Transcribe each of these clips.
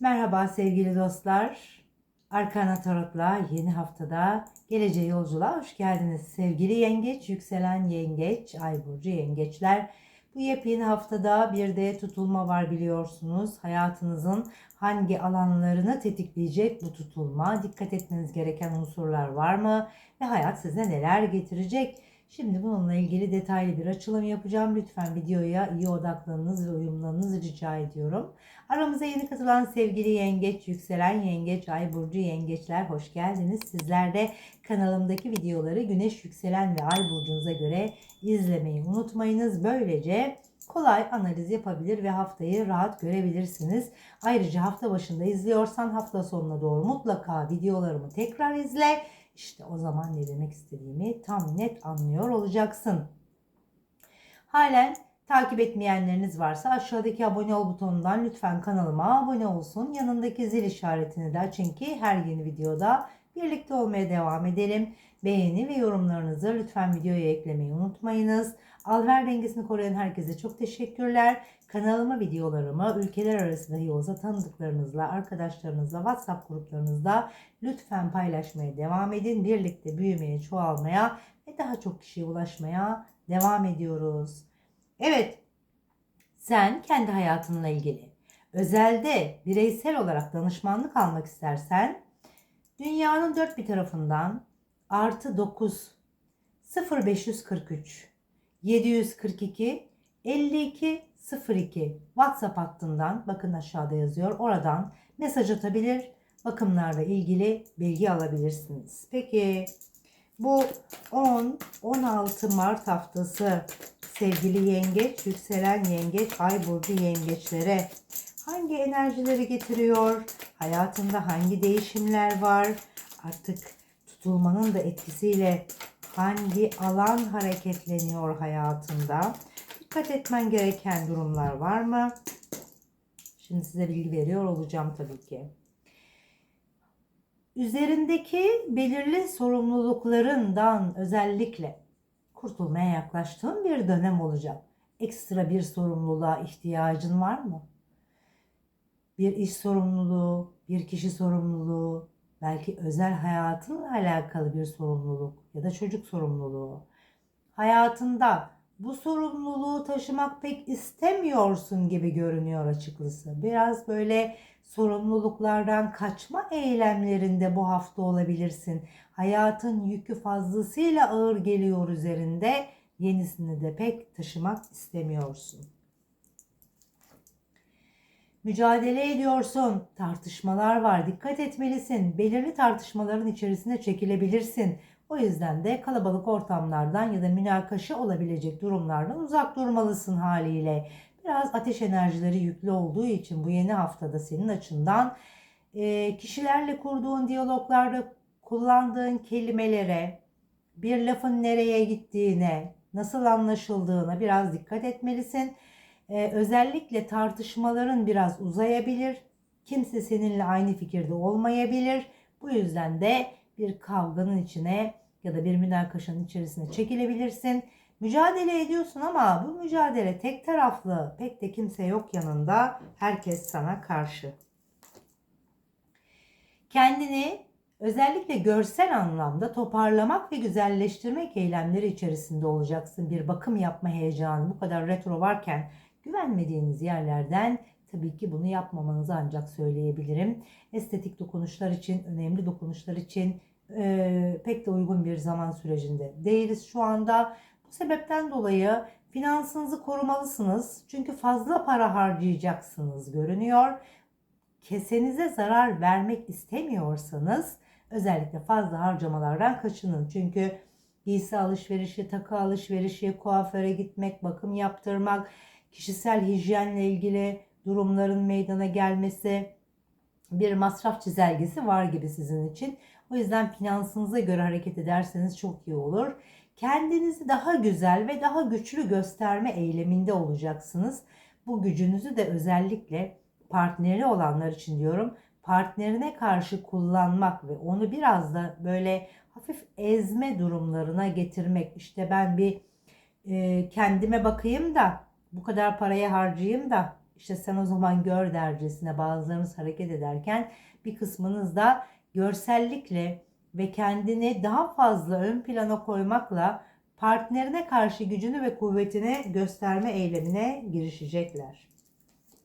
Merhaba sevgili dostlar. Arkana Tarot'la yeni haftada geleceğe yolculuğa hoş geldiniz. Sevgili yengeç, yükselen yengeç, ay burcu yengeçler. Bu yepyeni haftada bir de tutulma var biliyorsunuz. Hayatınızın hangi alanlarını tetikleyecek bu tutulma? Dikkat etmeniz gereken unsurlar var mı? Ve hayat size neler getirecek? Şimdi bununla ilgili detaylı bir açılım yapacağım. Lütfen videoya iyi odaklanınız ve uyumlanınız rica ediyorum. Aramıza yeni katılan sevgili yengeç, yükselen yengeç, ay burcu yengeçler hoş geldiniz. Sizler de kanalımdaki videoları güneş, yükselen ve ay burcunuza göre izlemeyi unutmayınız. Böylece kolay analiz yapabilir ve haftayı rahat görebilirsiniz. Ayrıca hafta başında izliyorsan hafta sonuna doğru mutlaka videolarımı tekrar izle. İşte o zaman ne demek istediğimi tam net anlıyor olacaksın. Halen takip etmeyenleriniz varsa aşağıdaki abone ol butonundan lütfen kanalıma abone olsun. Yanındaki zil işaretini de açın ki her yeni videoda birlikte olmaya devam edelim. Beğeni ve yorumlarınızı lütfen videoya eklemeyi unutmayınız. Alver dengesini koruyan herkese çok teşekkürler. Kanalıma videolarımı ülkeler arası dahi olsa tanıdıklarınızla, arkadaşlarınızla, WhatsApp gruplarınızda lütfen paylaşmaya devam edin. Birlikte büyümeye, çoğalmaya ve daha çok kişiye ulaşmaya devam ediyoruz. Evet, sen kendi hayatınla ilgili özelde bireysel olarak danışmanlık almak istersen dünyanın dört bir tarafından artı 9 0543 742 52 02 WhatsApp hattından bakın aşağıda yazıyor. Oradan mesaj atabilir, bakımlarla ilgili bilgi alabilirsiniz. Peki bu 10-16 Mart haftası sevgili yengeç, yükselen yengeç, ay burcu yengeçlere hangi enerjileri getiriyor? Hayatında hangi değişimler var? Artık tutulmanın da etkisiyle hangi alan hareketleniyor hayatında? Dikkat etmen gereken durumlar var mı? Şimdi size bilgi veriyor olacağım tabii ki. Üzerindeki belirli sorumluluklarından özellikle kurtulmaya yaklaştığın bir dönem olacak. Ekstra bir sorumluluğa ihtiyacın var mı? Bir iş sorumluluğu, bir kişi sorumluluğu, belki özel hayatınla alakalı bir sorumluluk ya da çocuk sorumluluğu. Hayatında bu sorumluluğu taşımak pek istemiyorsun gibi görünüyor açıkçası. Biraz böyle sorumluluklardan kaçma eylemlerinde bu hafta olabilirsin. Hayatın yükü fazlasıyla ağır geliyor üzerinde. Yenisini de pek taşımak istemiyorsun. Mücadele ediyorsun. Tartışmalar var. Dikkat etmelisin. Belirli tartışmaların içerisine çekilebilirsin. O yüzden de kalabalık ortamlardan ya da münakaşa olabilecek durumlardan uzak durmalısın haliyle. Biraz ateş enerjileri yüklü olduğu için bu yeni haftada senin açından e, kişilerle kurduğun diyaloglarda kullandığın kelimelere, bir lafın nereye gittiğine, nasıl anlaşıldığına biraz dikkat etmelisin. Ee, özellikle tartışmaların biraz uzayabilir. Kimse seninle aynı fikirde olmayabilir. Bu yüzden de bir kavganın içine ya da bir münakaşanın içerisine çekilebilirsin. Mücadele ediyorsun ama bu mücadele tek taraflı. Pek de kimse yok yanında. Herkes sana karşı. Kendini özellikle görsel anlamda toparlamak ve güzelleştirmek eylemleri içerisinde olacaksın. Bir bakım yapma heyecanı bu kadar retro varken güvenmediğiniz yerlerden tabii ki bunu yapmamanızı ancak söyleyebilirim. Estetik dokunuşlar için, önemli dokunuşlar için e, pek de uygun bir zaman sürecinde değiliz şu anda. Bu sebepten dolayı finansınızı korumalısınız. Çünkü fazla para harcayacaksınız görünüyor. Kesenize zarar vermek istemiyorsanız özellikle fazla harcamalardan kaçının. Çünkü giysi alışverişi, takı alışverişi, kuaföre gitmek, bakım yaptırmak, kişisel hijyenle ilgili durumların meydana gelmesi bir masraf çizelgesi var gibi sizin için. O yüzden finansınıza göre hareket ederseniz çok iyi olur. Kendinizi daha güzel ve daha güçlü gösterme eyleminde olacaksınız. Bu gücünüzü de özellikle partneri olanlar için diyorum partnerine karşı kullanmak ve onu biraz da böyle hafif ezme durumlarına getirmek. İşte ben bir e, kendime bakayım da bu kadar paraya harcayayım da işte sen o zaman gör dercesine bazılarınız hareket ederken bir kısmınız da görsellikle ve kendini daha fazla ön plana koymakla partnerine karşı gücünü ve kuvvetini gösterme eylemine girişecekler.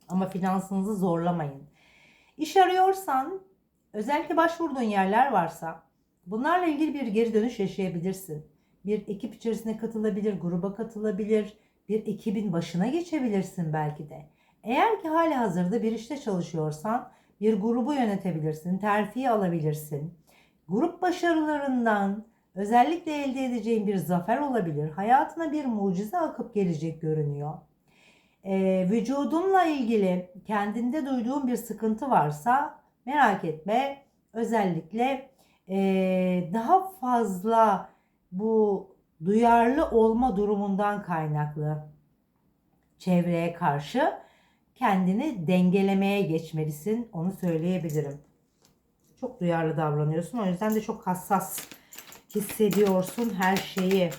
Ama finansınızı zorlamayın. İş arıyorsan, özellikle başvurduğun yerler varsa bunlarla ilgili bir geri dönüş yaşayabilirsin. Bir ekip içerisine katılabilir, gruba katılabilir, bir ekibin başına geçebilirsin belki de. Eğer ki hali hazırda bir işte çalışıyorsan bir grubu yönetebilirsin, terfi alabilirsin. Grup başarılarından özellikle elde edeceğin bir zafer olabilir. Hayatına bir mucize akıp gelecek görünüyor. Ee, vücudunla ilgili kendinde duyduğun bir sıkıntı varsa merak etme. Özellikle ee, daha fazla bu duyarlı olma durumundan kaynaklı çevreye karşı kendini dengelemeye geçmelisin. Onu söyleyebilirim. Çok duyarlı davranıyorsun. O yüzden de çok hassas hissediyorsun her şeyi.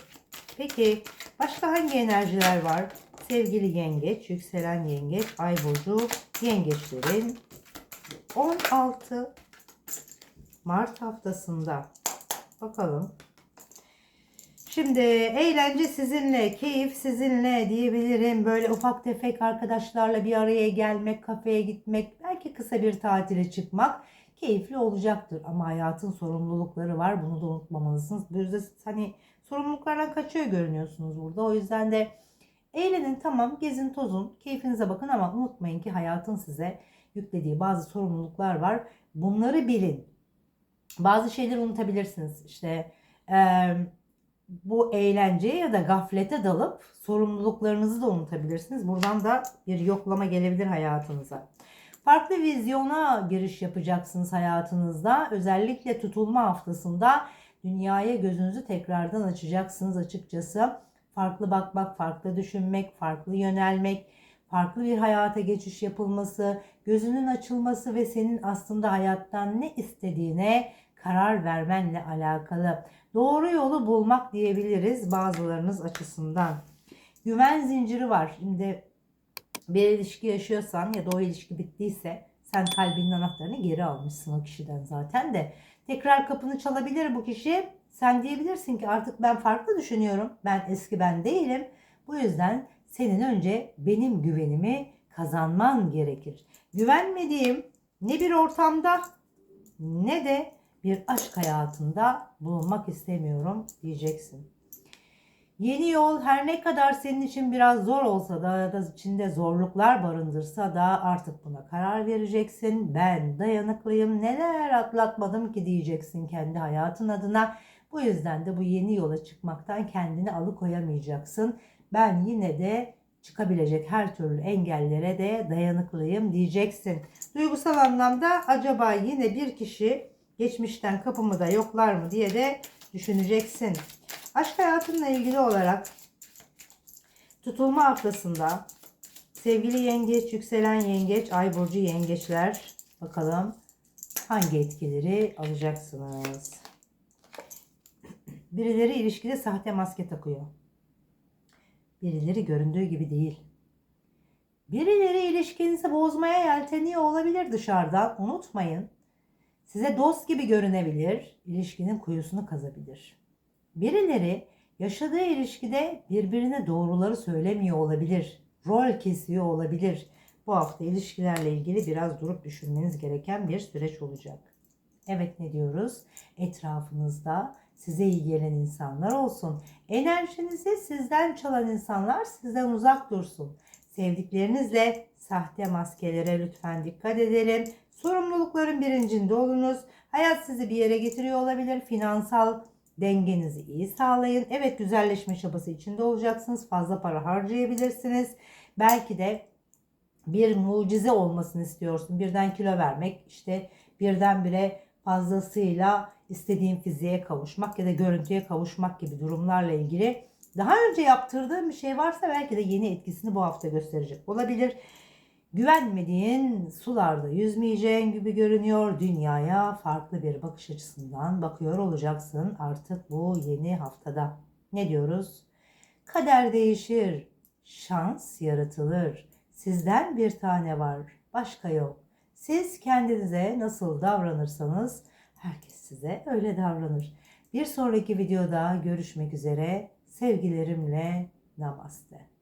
Peki başka hangi enerjiler var? Sevgili yengeç, yükselen yengeç, ay burcu yengeçlerin 16 Mart haftasında bakalım. Şimdi eğlence sizinle, keyif sizinle diyebilirim. Böyle ufak tefek arkadaşlarla bir araya gelmek, kafeye gitmek, belki kısa bir tatile çıkmak keyifli olacaktır. Ama hayatın sorumlulukları var. Bunu da unutmamalısınız. Böyle hani sorumluluklardan kaçıyor görünüyorsunuz burada. O yüzden de eğlenin tamam, gezin tozun, keyfinize bakın ama unutmayın ki hayatın size yüklediği bazı sorumluluklar var. Bunları bilin. Bazı şeyleri unutabilirsiniz. İşte eee bu eğlenceye ya da gaflete dalıp sorumluluklarınızı da unutabilirsiniz. Buradan da bir yoklama gelebilir hayatınıza. Farklı vizyona giriş yapacaksınız hayatınızda. Özellikle tutulma haftasında dünyaya gözünüzü tekrardan açacaksınız açıkçası. Farklı bakmak, farklı düşünmek, farklı yönelmek, farklı bir hayata geçiş yapılması, gözünün açılması ve senin aslında hayattan ne istediğine karar vermenle alakalı. Doğru yolu bulmak diyebiliriz bazılarınız açısından. Güven zinciri var. Şimdi bir ilişki yaşıyorsan ya da o ilişki bittiyse sen kalbinin anahtarını geri almışsın o kişiden zaten de. Tekrar kapını çalabilir bu kişi. Sen diyebilirsin ki artık ben farklı düşünüyorum. Ben eski ben değilim. Bu yüzden senin önce benim güvenimi kazanman gerekir. Güvenmediğim ne bir ortamda ne de bir aşk hayatında bulunmak istemiyorum diyeceksin. Yeni yol her ne kadar senin için biraz zor olsa da ya da içinde zorluklar barındırsa da artık buna karar vereceksin. Ben dayanıklıyım neler atlatmadım ki diyeceksin kendi hayatın adına. Bu yüzden de bu yeni yola çıkmaktan kendini alıkoyamayacaksın. Ben yine de çıkabilecek her türlü engellere de dayanıklıyım diyeceksin. Duygusal anlamda acaba yine bir kişi geçmişten kapımı da yoklar mı diye de düşüneceksin. Aşk hayatınla ilgili olarak tutulma haftasında sevgili yengeç, yükselen yengeç, ay burcu yengeçler bakalım hangi etkileri alacaksınız. Birileri ilişkide sahte maske takıyor. Birileri göründüğü gibi değil. Birileri ilişkinizi bozmaya yelteniyor olabilir dışarıdan. Unutmayın. Size dost gibi görünebilir, ilişkinin kuyusunu kazabilir. Birileri yaşadığı ilişkide birbirine doğruları söylemiyor olabilir, rol kesiyor olabilir. Bu hafta ilişkilerle ilgili biraz durup düşünmeniz gereken bir süreç olacak. Evet ne diyoruz? Etrafınızda size iyi gelen insanlar olsun. Enerjinizi sizden çalan insanlar sizden uzak dursun. Sevdiklerinizle sahte maskelere lütfen dikkat edelim. Sorumlulukların bilincinde olunuz. Hayat sizi bir yere getiriyor olabilir. Finansal dengenizi iyi sağlayın. Evet güzelleşme çabası içinde olacaksınız. Fazla para harcayabilirsiniz. Belki de bir mucize olmasını istiyorsun. Birden kilo vermek, işte birdenbire fazlasıyla istediğin fiziğe kavuşmak ya da görüntüye kavuşmak gibi durumlarla ilgili daha önce yaptırdığın bir şey varsa belki de yeni etkisini bu hafta gösterecek olabilir. Güvenmediğin sularda yüzmeyeceğin gibi görünüyor. Dünyaya farklı bir bakış açısından bakıyor olacaksın artık bu yeni haftada. Ne diyoruz? Kader değişir, şans yaratılır. Sizden bir tane var, başka yok. Siz kendinize nasıl davranırsanız herkes size öyle davranır. Bir sonraki videoda görüşmek üzere. Sevgilerimle namaste.